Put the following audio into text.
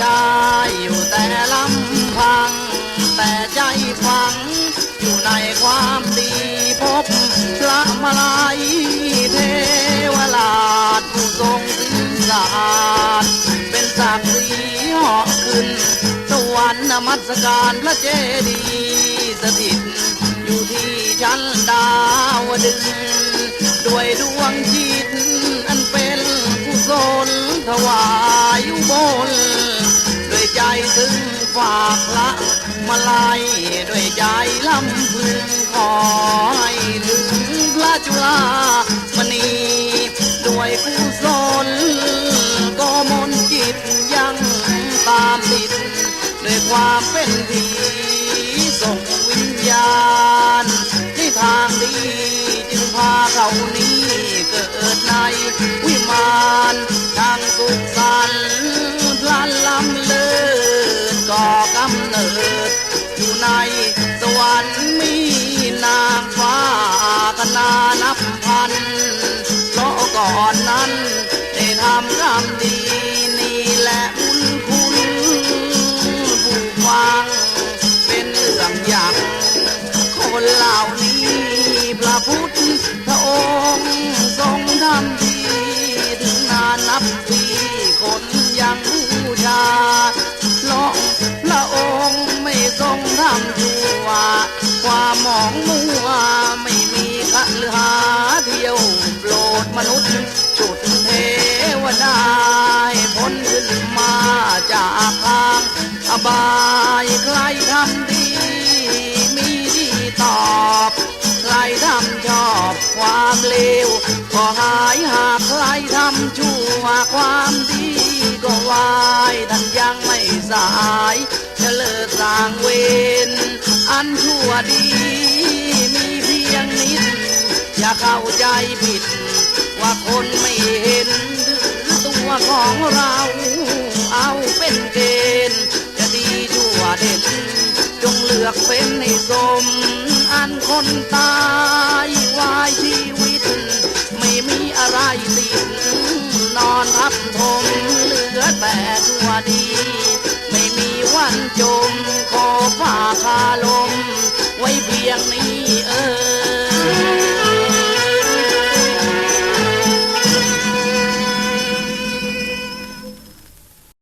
ชายอยู่แต่ลำพัง แต่ใจฝัง อยู่ในความดีพบพระมาลัยเทวราชผู้ทรงสิ้นสารเป็นศักดิ์ศรีเหาะขึ้น สวรรค์นมัสการพระเจดีย์สถิต อยู่ที่ชั้นดาวดึงด้วยด ด้วยใจถึงฝากพระมาลัยด้วยใจลำพึงขอให้ถึงพระจุฬามณีด้วยกุศลก็มนต์จิตยังตามติดด้วยความเป็นผีส่งวิญญาณที่ทางดีจึงพาเขานี้เกิดในวิมาน อกำเนิด อยู่ในสวรรค์มีนางฟ้ากันนานับพันเพราะก่อนนั้นได้ทำกรรมดีนี่แหละบุญคุณผู้ฟังเป็นเรื่องอย่างคนเหล่านี้ ความหมองมัวไม่มีคฤหาเที่ยวโปรดมนุษย์จุดเทวดาให้พ้นขึ้นมาจากทางอบายใครทำดี มีดีตอบใครทำชอบความเลวก็หายหากใครทำชั่วความดีก็วายท่านยังไม่สายจะเลิกสร้างเวร อันชั่วดี มีเพียงนิด อย่าเข้าใจผิด ว่าคนไม่เห็น ตัวของเราเอาเป็นเกณฑ์ จะดีชั่วเด่นจงเลือกเป็นให้สม อันคนตายวายชีวิต ไม่มีอะไรติดนอนทับทมเหลือแต่ชั่วดี ไม่มีวันจมขอ